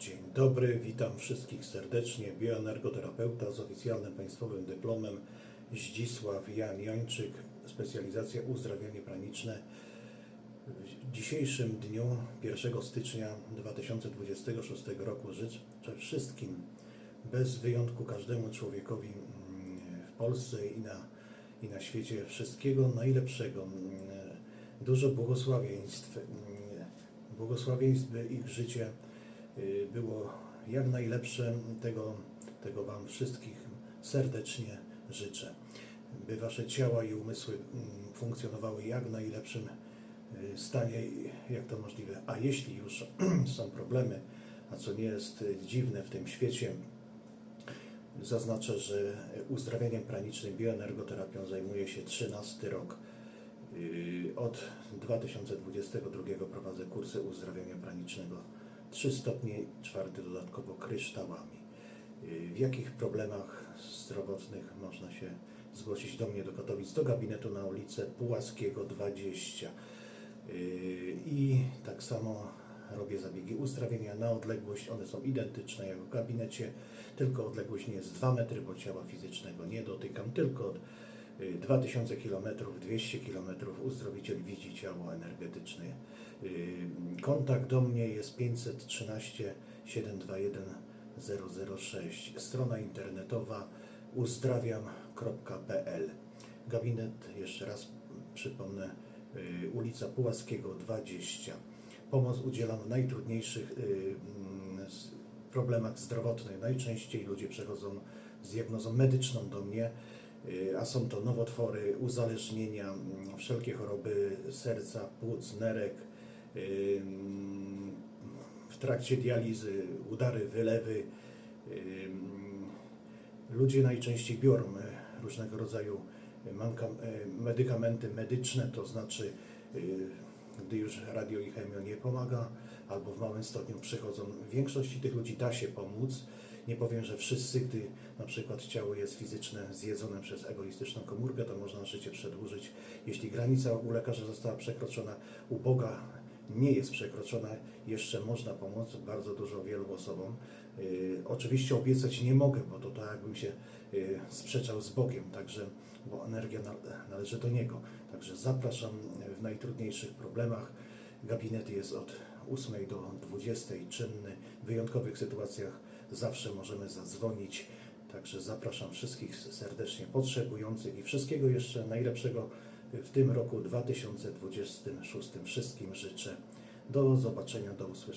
Dzień dobry, witam wszystkich serdecznie. Bioenergoterapeuta z oficjalnym państwowym dyplomem Zdzisław Jan Jończyk, specjalizacja uzdrawianie praniczne. W dzisiejszym dniu, 1 stycznia 2026 roku, życzę wszystkim, bez wyjątku każdemu człowiekowi mm, w Polsce i na, i na świecie wszystkiego najlepszego. Dużo błogosławieństw, mm, błogosławieństw, by ich życie było jak najlepsze. Tego, tego Wam wszystkich serdecznie życzę. By Wasze ciała i umysły mm, funkcjonowały jak najlepszym y, stanie, jak to możliwe. A jeśli już są problemy, a co nie jest y, dziwne w tym świecie, zaznaczę, że uzdrawianiem pranicznym, bioenergoterapią zajmuje się 13 rok. Od 2022 prowadzę kursy uzdrawiania pranicznego 3 stopnie, czwarty dodatkowo kryształami. W jakich problemach zdrowotnych można się zgłosić do mnie do Katowic, do gabinetu na ulicę Pułaskiego 20. Yy, I tak samo robię zabiegi uzdrawienia na odległość. One są identyczne jak w gabinecie, tylko odległość nie jest 2 metry, bo ciała fizycznego nie dotykam, tylko 2000 km, 200 km uzdrowiciel widzi ciało energetyczne. Y, Kontakt do mnie jest 513 721 006. Strona internetowa uzdrawiam.pl. Gabinet, jeszcze raz przypomnę, y, ulica Pułaskiego 20. Pomoc udzielam w najtrudniejszych y, mm, problemach zdrowotnych. Najczęściej ludzie przechodzą z diagnozą medyczną do mnie, a są to nowotwory, uzależnienia, mm, wszelkie choroby serca, płuc, nerek, y, mm, w trakcie dializy, udary, wylewy. y, mm, Ludzie najczęściej biorą e, różnego rodzaju e, medykamenty medyczne, to znaczy, y, gdy już radio i chemio nie pomaga, albo w małym stopniu przychodzą. Większości tych ludzi da się pomóc. Nie powiem, że wszyscy, gdy na przykład ciało jest fizyczne zjedzone przez egoistyczną komórkę, to można życie przedłużyć. Jeśli granica u lekarza została przekroczona, u Boga nie jest przekroczona, jeszcze można pomóc bardzo dużo wielu osobom. Yy, oczywiście obiecać nie mogę, bo to tak jakbym się yy, sprzeczał z Bogiem, także, bo energia na, należy do Niego. Także zapraszam w najtrudniejszych problemach. Gabinet jest od 8 do 20 czynny. W wyjątkowych sytuacjach zawsze możemy zadzwonić. Także zapraszam wszystkich serdecznie potrzebujących i wszystkiego jeszcze najlepszego w tym roku 2026. Wszystkim życzę. Do zobaczenia, do usłyszenia.